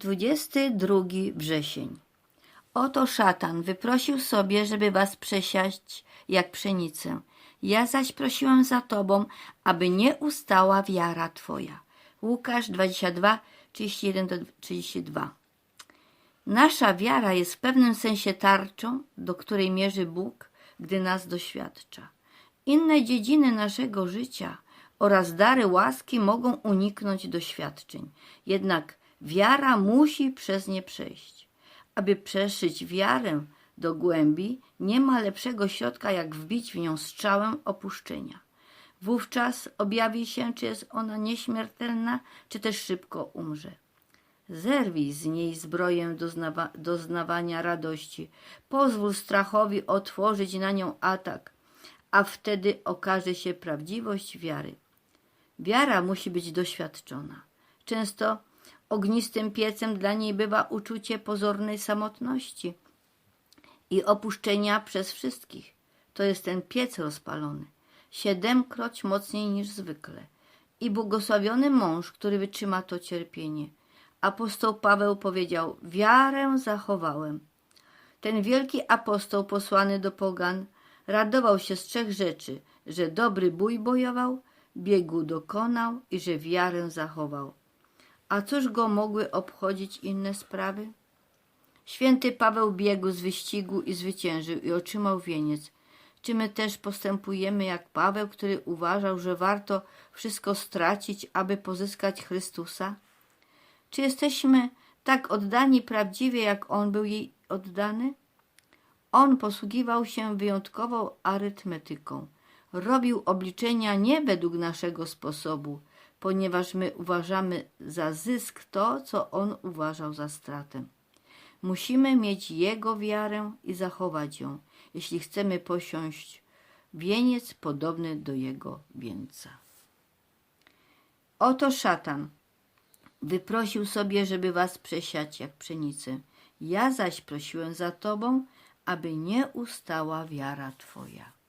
22 wrzesień. Oto szatan wyprosił sobie, żeby was przesiać jak pszenicę. Ja zaś prosiłem za tobą, aby nie ustała wiara twoja. Łukasz 22, 31 do 32. Nasza wiara jest w pewnym sensie tarczą, do której mierzy Bóg, gdy nas doświadcza. Inne dziedziny naszego życia oraz dary łaski mogą uniknąć doświadczeń, jednak wiara musi przez nie przejść. Aby przeszyć wiarę do głębi, nie ma lepszego środka, jak wbić w nią strzałem opuszczenia. Wówczas objawi się, czy jest ona nieśmiertelna, czy też szybko umrze. Zerwij z niej zbroję doznawa- doznawania radości. Pozwól strachowi otworzyć na nią atak, a wtedy okaże się prawdziwość wiary. Wiara musi być doświadczona. Często ognistym piecem dla niej bywa uczucie pozornej samotności i opuszczenia przez wszystkich. To jest ten piec rozpalony, siedemkroć mocniej niż zwykle. I błogosławiony mąż, który wytrzyma to cierpienie. Apostoł Paweł powiedział: Wiarę zachowałem. Ten wielki apostoł posłany do pogan radował się z trzech rzeczy: że dobry bój bojował, biegu dokonał i że wiarę zachował. A cóż go mogły obchodzić inne sprawy? Święty Paweł biegł z wyścigu i zwyciężył i otrzymał wieniec. Czy my też postępujemy jak Paweł, który uważał, że warto wszystko stracić, aby pozyskać Chrystusa? Czy jesteśmy tak oddani prawdziwie, jak On był jej oddany? On posługiwał się wyjątkową arytmetyką. Robił obliczenia nie według naszego sposobu, ponieważ my uważamy za zysk to, co On uważał za stratę. Musimy mieć Jego wiarę i zachować ją, jeśli chcemy posiąść wieniec podobny do Jego wieńca. Oto szatan wyprosił sobie, żeby was przesiać jak pszenicę. Ja zaś prosiłem za tobą, aby nie ustała wiara twoja.